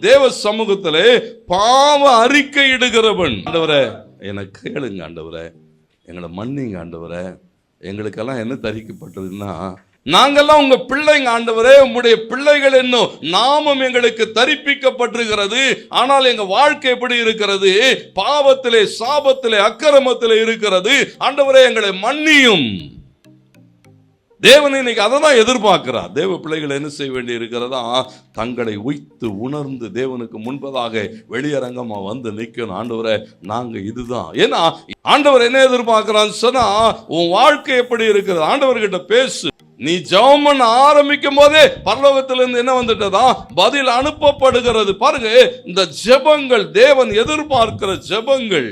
தேவ சமூகத்திலே பாவ அறிக்கை இடுகிறவன். ஆண்டவரே எனக்கு கேளுங்க ஆண்டவரே. எங்களை மன்னிங்க ஆண்டவரே. எங்களுக்கெல்லாம் என்ன தரிக்கப்பட்டதுன்னா நாங்கள்லாம் உங்க பிள்ளைங்க ஆண்டவரே உங்களுடைய பிள்ளைகள் என்னும் நாமும் எங்களுக்கு தரிப்பிக்கப்பட்டிருக்கிறது. ஆனால் எங்க வாழ்க்கை எப்படி இருக்கிறது? பாவத்திலே சாபத்திலே அக்கிரமத்திலே இருக்கிறது. ஆண்டவரே எங்களை மன்னியும். தேவன் இன்னைக்கு அதை தான் எதிர்பார்க்கிறார். தேவ பிள்ளைகள் என்ன செய்ய வேண்டி இருக்கிறதா? தங்களை உய்த்து உணர்ந்து தேவனுக்கு முன்பதாக வெளியரங்கமாக வந்து நிற்கணும் ஆண்டவரை நாங்கள் இதுதான். ஏன்னா ஆண்டவர் என்ன எதிர்பார்க்கிறான்னு சொன்னால் உன் வாழ்க்கை எப்படி இருக்கிறது ஆண்டவர்கிட்ட பேசு. நீ ஜெபம் பண்ண ஆரம்பிக்கும் போதே பரலோகத்திலிருந்து என்ன வந்துட்டதா? பதில் அனுப்பப்படுகிறது. பாருங்க இந்த ஜெபங்கள் தேவன் எதிர்பார்க்கிற ஜெபங்கள்.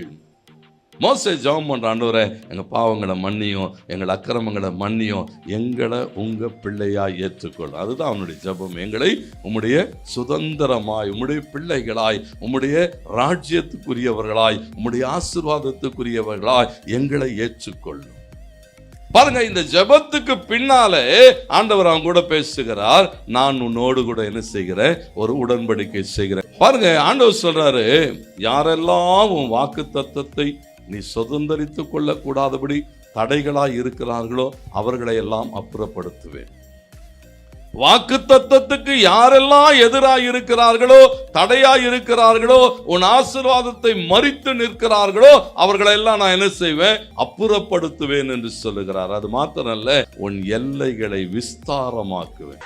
மோசே ஜெபம் பண்ணுற எங்கள் பாவங்களை மன்னியும் எங்கள் அக்கிரமங்களை மன்னியும் எங்களை உங்கள் பிள்ளையாக ஏற்றுக்கொள். அதுதான் அவனுடைய ஜெபம். எங்களை உம்முடைய சுதந்திரமாய் உம்முடைய பிள்ளைகளாய் உம்முடைய ராஜ்யத்துக்குரியவர்களாய் உம்முடைய ஆசீர்வாதத்துக்குரியவர்களாய் எங்களை ஏற்றுக்கொள்ளும் பாருங்க இந்த ஜெபத்துக்கு பின்னாலே ஆண்டவர் அவங்க கூட பேசுகிறார். நான் உன்னோடு கூட என்ன செய்கிறேன்? ஒரு உடன்படிக்கை செய்கிறேன். பாருங்க ஆண்டவர் சொல்றாரு யாரெல்லாம் உன் வாக்கு தத்தத்தை நீ சுதந்திரித்து கொள்ளக்கூடாதபடி தடைகளாய் இருக்கிறார்களோ அவர்களை எல்லாம் அப்புறப்படுத்துவேன். வாக்கு தத்தத்துக்கு யாரெல்லாம் எதிராக இருக்கிறார்களோ தடையாய் இருக்கிறார்களோ உன் ஆசீர்வாதத்தை மறித்து நிற்கிறார்களோ அவர்களை எல்லாம் நான் என்ன செய்வேன்? அப்புறப்படுத்துவேன் என்று சொல்லுகிறார். அது மாத்திரமல்ல உன் எல்லைகளை விஸ்தாரமாக்குவேன்.